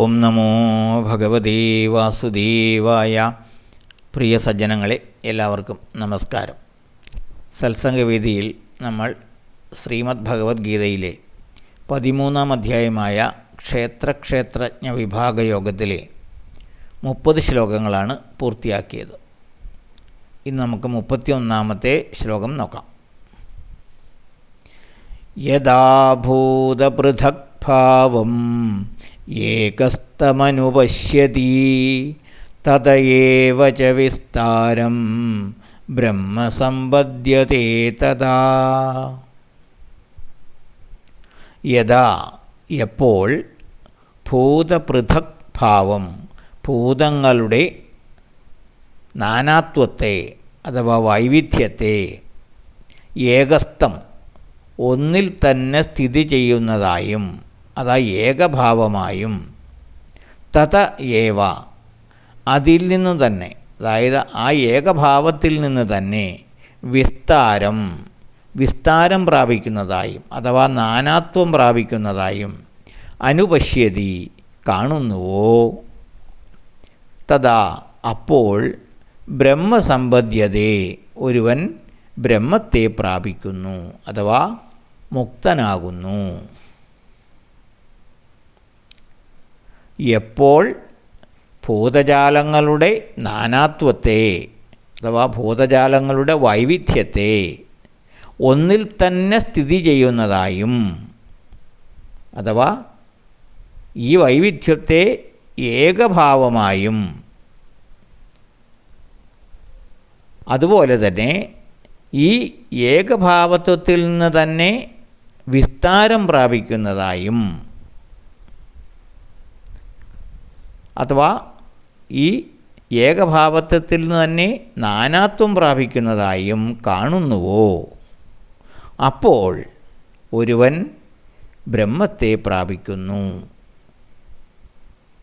ഓം നമോ ഭഗവതേ വാസുദേവായ പ്രിയ സജ്ജനങ്ങളെ എല്ലാവർക്കും നമസ്കാരം. സത്സംഗവേദിയിൽ നമ്മൾ ശ്രീമദ് ഭഗവത്ഗീതയിലെ പതിമൂന്നാം അധ്യായമായ ക്ഷേത്രക്ഷേത്രജ്ഞ വിഭാഗ യോഗത്തിലെ മുപ്പത് ശ്ലോകങ്ങളാണ് പൂർത്തിയാക്കിയത്. ഇന്ന് നമുക്ക് മുപ്പത്തി ഒന്നാമത്തെ ശ്ലോകം നോക്കാം. യഥാഭൂതപൃഥക് ഭാവം ഏകസ്തമനുപശ്യതി. തതയേവ ച വിസ്താരം ബ്രഹ്മസമ്പദ്യത്തെ തഥാ. യഥാ എപ്പോൾ ഭൂതപൃഥക് ഭാവം ഭൂതങ്ങളുടെ നാനാത്വത്തെ അഥവാ വൈവിധ്യത്തെ ഏകസ്ഥം ഒന്നിൽ തന്നെ സ്ഥിതി ചെയ്യുന്നതായും അതാ ഏകഭാവമായും തത ഏവ അതിൽ നിന്ന് തന്നെ അതായത് ആ ഏകഭാവത്തിൽ നിന്ന് തന്നെ വിസ്താരം വിസ്താരം പ്രാപിക്കുന്നതായും അഥവാ നാനാത്വം പ്രാപിക്കുന്നതായും അനുപശ്യതി കാണുന്നുവോ? തഥാ അപ്പോൾ ബ്രഹ്മസമ്പദ്യതേ ഒരുവൻ ബ്രഹ്മത്തെ പ്രാപിക്കുന്നു അഥവാ മുക്തനാകുന്നു. എപ്പോൾ ഭൂതജാലങ്ങളുടെ നാനാത്വത്തെ അഥവാ ഭൂതജാലങ്ങളുടെ വൈവിധ്യത്തെ ഒന്നിൽ തന്നെ സ്ഥിതി ചെയ്യുന്നതായും അഥവാ ഈ വൈവിധ്യത്തെ ഏകഭാവമായും. അതുപോലെ തന്നെ ഈ ഏകഭാവത്വത്തിൽ നിന്ന് തന്നെ വിസ്താരം പ്രാപിക്കുന്നതായും. അഥവാ ഈ ഏകഭാവത്വത്തിൽ നിന്ന് തന്നെ നാനാത്വം പ്രാപിക്കുന്നതായും കാണുന്നുവോ? അപ്പോൾ ഒരുവൻ ബ്രഹ്മത്തെ പ്രാപിക്കുന്നു.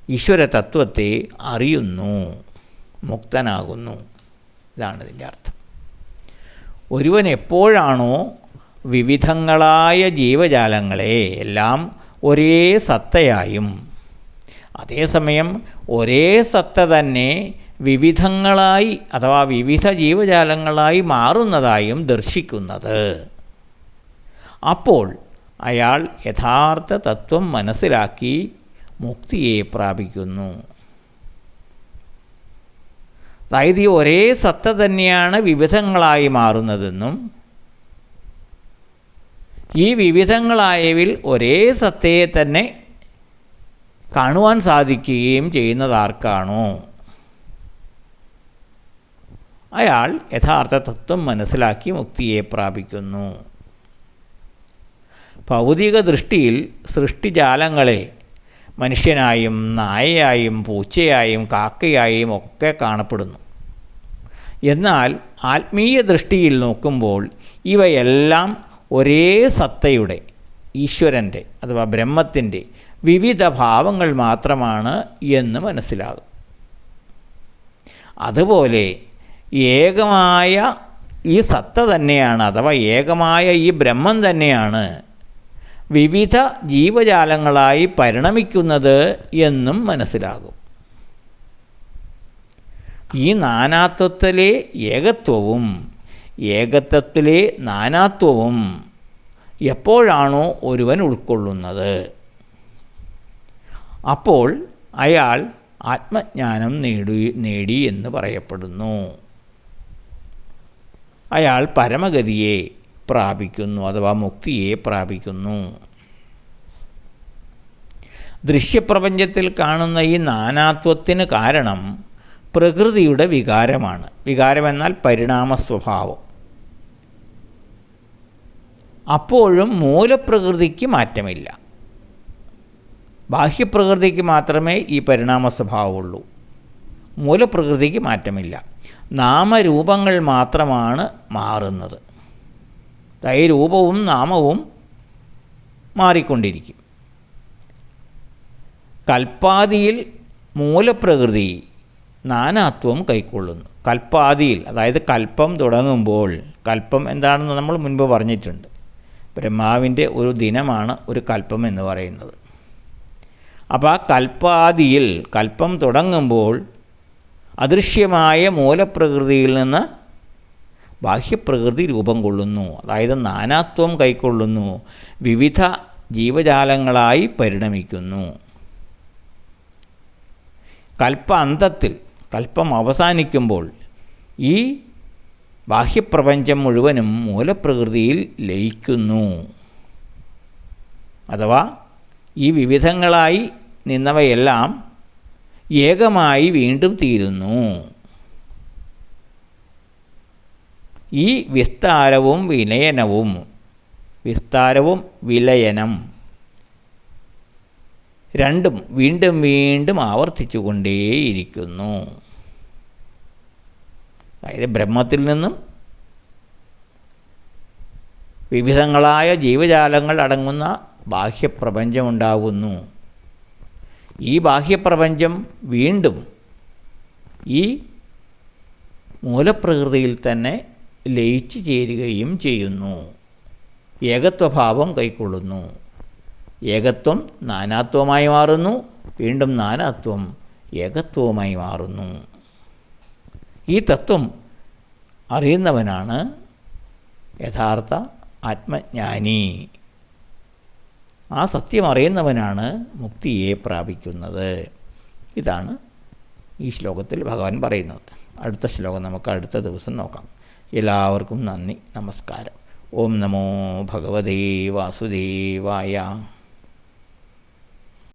ഈശ്വര തത്വത്തെ അറിയുന്നു. മുക്തനാകുന്നു. ഇതാണ് ഇതിന്റെ അർത്ഥം. ഒരുവൻ എപ്പോഴാണോ വിവിധങ്ങളായ ജീവജാലങ്ങളെ എല്ലാം ഒരേ സത്തയായും അതേസമയം ഒരേ സത്ത തന്നെ വിവിധങ്ങളായി അഥവാ വിവിധ ജീവജാലങ്ങളായി മാറുന്നതായും ദർശിക്കുന്നത്. അപ്പോൾ അയാൾ യഥാർത്ഥ തത്വം മനസ്സിലാക്കി മുക്തിയെ പ്രാപിക്കുന്നു. അതായത് ഈ ഒരേ സത്ത തന്നെയാണ് വിവിധങ്ങളായി മാറുന്നതെന്നും ഈ വിവിധങ്ങളായവിൽ ഒരേ സത്തയെ തന്നെ കാണുവാൻ സാധിക്കുകയും ചെയ്യുന്നതാർക്കാണോ? അയാൾ യഥാർത്ഥ തത്വം മനസ്സിലാക്കി മുക്തിയെ പ്രാപിക്കുന്നു. ഭൗതിക ദൃഷ്ടിയിൽ സൃഷ്ടിജാലങ്ങളെ മനുഷ്യനായും നായയായും പൂച്ചയായും കാക്കയായും ഒക്കെ കാണപ്പെടുന്നു. എന്നാൽ ആത്മീയ ദൃഷ്ടിയിൽ നോക്കുമ്പോൾ ഇവയെല്ലാം ഒരേ സത്തയുടെ ഈശ്വരന്റെ അഥവാ ബ്രഹ്മത്തിന്റെ വിവിധ ഭാവങ്ങൾ മാത്രമാണ് എന്ന് മനസ്സിലാകും. അതുപോലെ ഏകമായ ഈ സത്ത തന്നെയാണ് അഥവാ ഏകമായ ഈ ബ്രഹ്മം തന്നെയാണ് വിവിധ ജീവജാലങ്ങളായി പരിണമിക്കുന്നത് എന്നും മനസ്സിലാകും. ഈ നാനാത്വത്തിലെ ഏകത്വവും ഏകത്വത്തിലെ നാനാത്വവും എപ്പോഴാണോ ഒരുവൻ ഉൾക്കൊള്ളുന്നത്? അപ്പോൾ അയാൾ ആത്മജ്ഞാനം നേടി നേടി എന്ന് പറയപ്പെടുന്നു. അയാൾ പരമഗതിയെ പ്രാപിക്കുന്നു അഥവാ മുക്തിയെ പ്രാപിക്കുന്നു. ദൃശ്യപ്രപഞ്ചത്തിൽ കാണുന്ന ഈ നാനാത്വത്തിന് കാരണം പ്രകൃതിയുടെ വികാരമാണ്. വികാരമെന്നാൽ പരിണാമ സ്വഭാവം അപ്പോഴും മൂലപ്രകൃതിക്ക് മാറ്റമില്ല. ബാഹ്യപ്രകൃതിക്ക് മാത്രമേ ഈ പരിണാമ സ്വഭാവമുള്ളൂ മൂലപ്രകൃതിക്ക് മാറ്റമില്ല. നാമരൂപങ്ങൾ മാത്രമാണ് മാറുന്നത്. തൈരൂപവും രൂപവും നാമവും മാറിക്കൊണ്ടിരിക്കും. കൽപ്പാദിയിൽ മൂലപ്രകൃതി നാനാത്വം കൈക്കൊള്ളുന്നു. കൽപ്പാദിയിൽ അതായത് കൽപ്പം തുടങ്ങുമ്പോൾ കൽപ്പം എന്താണെന്ന് നമ്മൾ മുൻപ് പറഞ്ഞിട്ടുണ്ട്. ബ്രഹ്മാവിന്റെ ഒരു ദിനമാണ് ഒരു കൽപ്പം എന്ന് പറയുന്നത്. അപ്പോൾ ആ കൽപ്പാദിയിൽ കൽപ്പം തുടങ്ങുമ്പോൾ അദൃശ്യമായ മൂലപ്രകൃതിയിൽ നിന്ന് ബാഹ്യപ്രകൃതി രൂപം കൊള്ളുന്നു. അതായത് നാനാത്വം കൈക്കൊള്ളുന്നു. വിവിധ ജീവജാലങ്ങളായി പരിണമിക്കുന്നു. കൽപ്പ അന്തത്തിൽ കൽപ്പം അവസാനിക്കുമ്പോൾ ഈ ബാഹ്യപ്രപഞ്ചം മുഴുവനും മൂലപ്രകൃതിയിൽ ലയിക്കുന്നു. അഥവാ ഈ വിവിധങ്ങളായി നിന്നവയെല്ലാം ഏകമായി വീണ്ടും തീരുന്നു. ഈ വിസ്താരവും വിനയനവും വിസ്താരവും വിലയനം രണ്ടും വീണ്ടും വീണ്ടും ആവർത്തിച്ചുകൊണ്ടേയിരിക്കുന്നു. അതായത് ബ്രഹ്മത്തിൽ നിന്നും വിവിധങ്ങളായ ജീവജാലങ്ങൾ അടങ്ങുന്ന ബാഹ്യപ്രപഞ്ചമുണ്ടാകുന്നു ഈ ബാഹ്യപ്രപഞ്ചം വീണ്ടും ഈ മൂലപ്രകൃതിയിൽ തന്നെ ലയിച്ചു ചേരുകയും ചെയ്യുന്നു. ഏകത്വഭാവം കൈക്കൊള്ളുന്നു. ഏകത്വം നാനാത്വമായി മാറുന്നു. വീണ്ടും നാനാത്വം ഏകത്വവുമായി മാറുന്നു. ഈ തത്വം അറിയുന്നവനാണ് യഥാർത്ഥ ആത്മജ്ഞാനി. ആ സത്യം അറിയുന്നവനാണ് മുക്തിയെ പ്രാപിക്കുന്നത്. ഇതാണ് ഈ ശ്ലോകത്തിൽ ഭഗവാൻ പറയുന്നത്. അടുത്ത ശ്ലോകം നമുക്ക് അടുത്ത ദിവസം നോക്കാം. എല്ലാവർക്കും നന്ദി നമസ്കാരം. ഓം നമോ ഭഗവതേ വാസുദേവായ.